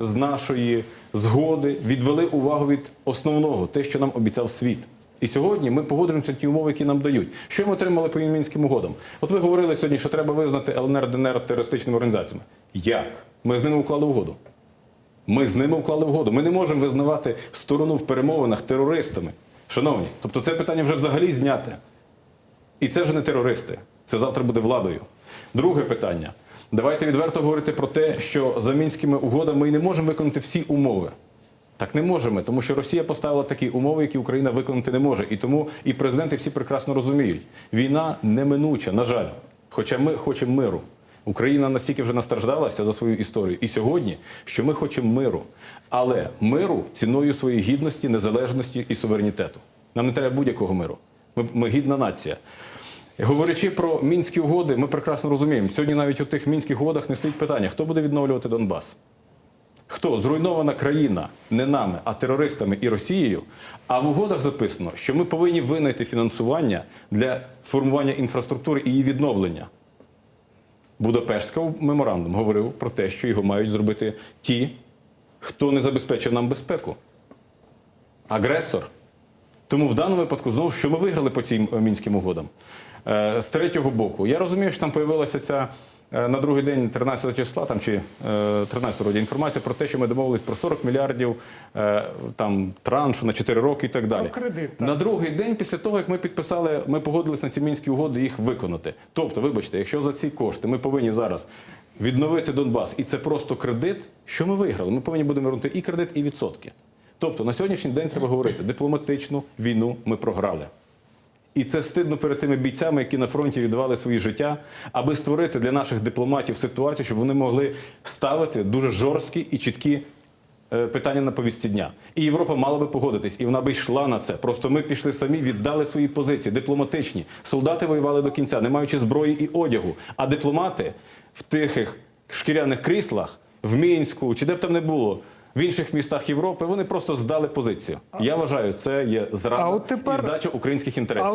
з нашої згоди відвели увагу від основного, те, що нам обіцяв світ. І сьогодні ми погоджуємося ті умови, які нам дають. Що ми отримали по мінським угодам? От ви говорили сьогодні, що треба визнати ЛНР, ДНР терористичними організаціями. Як? Ми з ними уклали угоду. Ми з ними уклали угоду. Ми не можемо визнавати сторону в перемовинах терористами. Шановні, тобто це питання вже взагалі зняте. І це вже не терористи. Це завтра буде владою. Друге питання. Давайте відверто говорити про те, що за мінськими угодами ми не можемо виконати всі умови. Так не можемо, тому що Росія поставила такі умови, які Україна виконати не може. І тому і президенти всі прекрасно розуміють, війна неминуча, на жаль. Хоча ми хочемо миру. Україна настільки вже настраждалася за свою історію і сьогодні, що ми хочемо миру. Але миру ціною своєї гідності, незалежності і суверенітету. Нам не треба будь-якого миру. Ми, ми гідна нація. Говорячи про мінські угоди, ми прекрасно розуміємо. Сьогодні навіть у тих мінських угодах не стоїть питання, хто буде відновлювати Донбас. Хто зруйнована країна не нами, а терористами і Росією? А в угодах записано, що ми повинні винайти фінансування для формування інфраструктури і її відновлення. Будапештський меморандум говорив про те, що його мають зробити ті, хто не забезпечив нам безпеку. Агресор. Тому в даному випадку знову що ми виграли по цим е, мінським угодам. Е, з третього боку, я розумію, що там появилася ця е, на другий день 13 числа, там чи е, 13 роді інформація про те, що ми домовились про 40 мільярдів е, там траншу на 4 роки і так далі. Про кредит, так. На другий день після того, як ми підписали, ми погодились на ці мінські угоди їх виконати. Тобто, вибачте, якщо за ці кошти ми повинні зараз відновити Донбас, і це просто кредит, що ми виграли? Ми повинні будемо вернути і кредит, і відсотки. Тобто на сьогоднішній день треба говорити, дипломатичну війну ми програли. І це стидно перед тими бійцями, які на фронті віддавали свої життя, аби створити для наших дипломатів ситуацію, щоб вони могли ставити дуже жорсткі і чіткі е, питання на повістці дня. І Європа мала би погодитись, і вона би йшла на це. Просто ми пішли самі, віддали свої позиції, дипломатичні. Солдати воювали до кінця, не маючи зброї і одягу. А дипломати в тихих шкіряних кріслах в Мінську чи де б там не було. В інших містах Європи вони просто здали позицію. Я вважаю, це є зрада і здача українських інтересів.